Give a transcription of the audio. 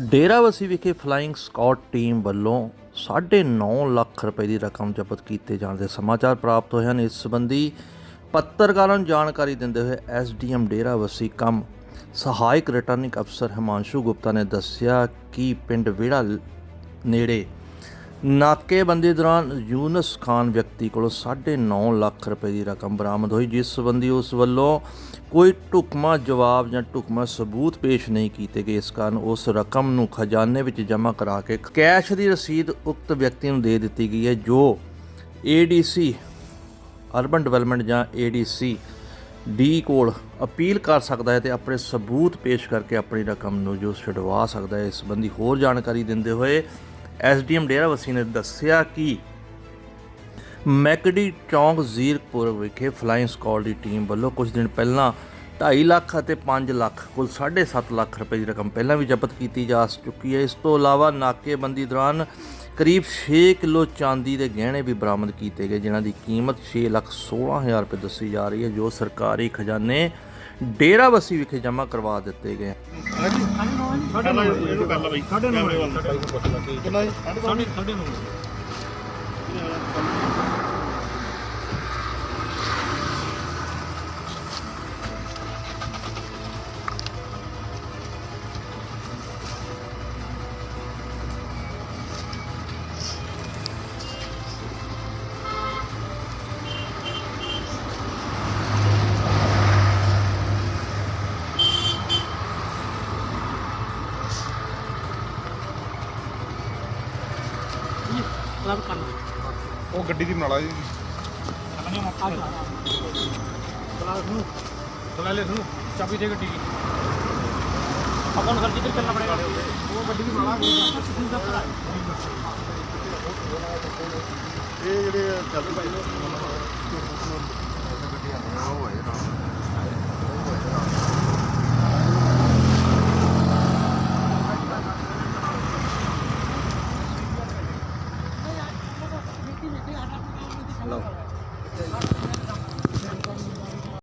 ਡੇਰਾਵਸੀ ਵਿਖੇ flying Scott team ਵੱਲੋਂ 9.5 ਲੱਖ ਰੁਪਏ ਦੀ ਰਕਮ ਜ਼ਬਤ ਕੀਤੇ ਜਾਣ ਦੇ ਸਮਾਚਾਰ ਪ੍ਰਾਪਤ ਹੋਏ ਹਨ। ਇਸ ਸੰਬੰਧੀ ਪੱਤਰਕਾਰਾਂ ਨੂੰ ਜਾਣਕਾਰੀ ਦਿੰਦੇ ਹੋਏ ਐਸਡੀਐਮ ਡੇਰਾਵਸੀ ਕੰਮ ਸਹਾਇਕ ਰਿਟਰਨਿੰਗ ਅਫਸਰ ਹਿਮਾਂਸ਼ੂ ਗੁਪਤਾ ਨੇ ਦੱਸਿਆ ਕਿ ਪਿੰਡ ਵਿੜਾ ਨੇੜੇ ਨਾਕੇਬੰਦੀ ਦੌਰਾਨ ਯੂਨਸ ਖਾਨ ਵਿਅਕਤੀ ਕੋਲੋਂ 9.5 ਲੱਖ ਰੁਪਏ ਦੀ ਰਕਮ ਬਰਾਮਦ ਹੋਈ, ਜਿਸ ਸੰਬੰਧੀ ਉਸ ਵੱਲੋਂ ਕੋਈ ਢੁਕਮਾ ਜਵਾਬ ਜਾਂ ਢੁਕਮਾ ਸਬੂਤ ਪੇਸ਼ ਨਹੀਂ ਕੀਤੇ ਗਏ। ਇਸ ਕਾਰਨ ਉਸ ਰਕਮ ਨੂੰ ਖਜ਼ਾਨੇ ਵਿੱਚ ਜਮ੍ਹਾਂ ਕਰਾ ਕੇ ਕੈਸ਼ ਦੀ ਰਸੀਦ ਉਕਤ ਵਿਅਕਤੀ ਨੂੰ ਦੇ ਦਿੱਤੀ ਗਈ ਹੈ, ਜੋ ਏਡੀਸੀ ਅਰਬਨ ਡਿਵੈਲਪਮੈਂਟ ਜਾਂ ਏਡੀਸੀ ਡੀ ਕੋਲ ਅਪੀਲ ਕਰ ਸਕਦਾ ਹੈ ਤੇ ਆਪਣੇ ਸਬੂਤ ਪੇਸ਼ ਕਰਕੇ ਆਪਣੀ ਰਕਮ ਨੂੰ ਜੋ ਛਡਵਾ ਸਕਦਾ ਹੈ। ਇਸ ਸੰਬੰਧੀ ਹੋਰ ਜਾਣਕਾਰੀ ਦਿੰਦੇ ਹੋਏ ਐਸਡੀਐਮ ਡੇਰਾਵਸੀ ਨੇ ਦੱਸਿਆ ਕਿ ਮੈਕਡੀ ਚੌਂਕ ਜ਼ੀਰਕਪੁਰ ਵਿਖੇ ਫਲਾਈਂਗ ਸਕਾਡ ਦੀ ਟੀਮ ਵੱਲੋਂ ਕੁਝ ਦਿਨ ਪਹਿਲਾਂ 2.5 ਲੱਖ ਅਤੇ 5 ਲੱਖ, ਕੁੱਲ 7.5 ਲੱਖ ਰੁਪਏ ਦੀ ਰਕਮ ਪਹਿਲਾਂ ਵੀ ਜ਼ਬਤ ਕੀਤੀ ਜਾ ਚੁੱਕੀ ਹੈ। ਇਸ ਤੋਂ ਇਲਾਵਾ ਨਾਕੇਬੰਦੀ ਦੌਰਾਨ ਕਰੀਬ 6 ਕਿਲੋ ਚਾਂਦੀ ਦੇ ਗਹਿਣੇ ਵੀ ਬਰਾਮਦ ਕੀਤੇ ਗਏ, ਜਿਨ੍ਹਾਂ ਦੀ ਕੀਮਤ 6 ਲੱਖ 16000 ਰੁਪਏ ਦੱਸੀ ਜਾ ਰਹੀ ਹੈ, ਜੋ ਸਰਕਾਰੀ ਖਜ਼ਾਨੇ ਡੇਰਾਬੱਸੀ ਵਿਖੇ ਜਮ੍ਹਾਂ ਕਰਵਾ ਦਿੱਤੇ ਗਏ ਇਹਨੂੰ ਕਰ ਲਾ ਬਈ ਸਾਡੇ ਨੂੰ ਕਿੰਨਾ ਜੀ? ਸਾਡੇ ਸਾਡੇ ਨੂੰ ਉਹ ਗੱਡੀ ਦੀ ਬਣਾ ਲਾ ਜੀ। ਚਲਾ ਲੈ ਸੁਣ ਚਾਬੀ ਦੇ ਗੱਡੀ ਦੀ ਆਪਾਂ ਨੂੰ ਸਰ ਕਿੱਧਰ ਚੱਲਣਾ ਪੜੇਗਾ ਉਹ ਗੱਡੀ ਦੀ ਬਣਾ ਲਾ ਇਹ ਜਿਹੜੇ ਚੱਲ ਭਾਈ Hello.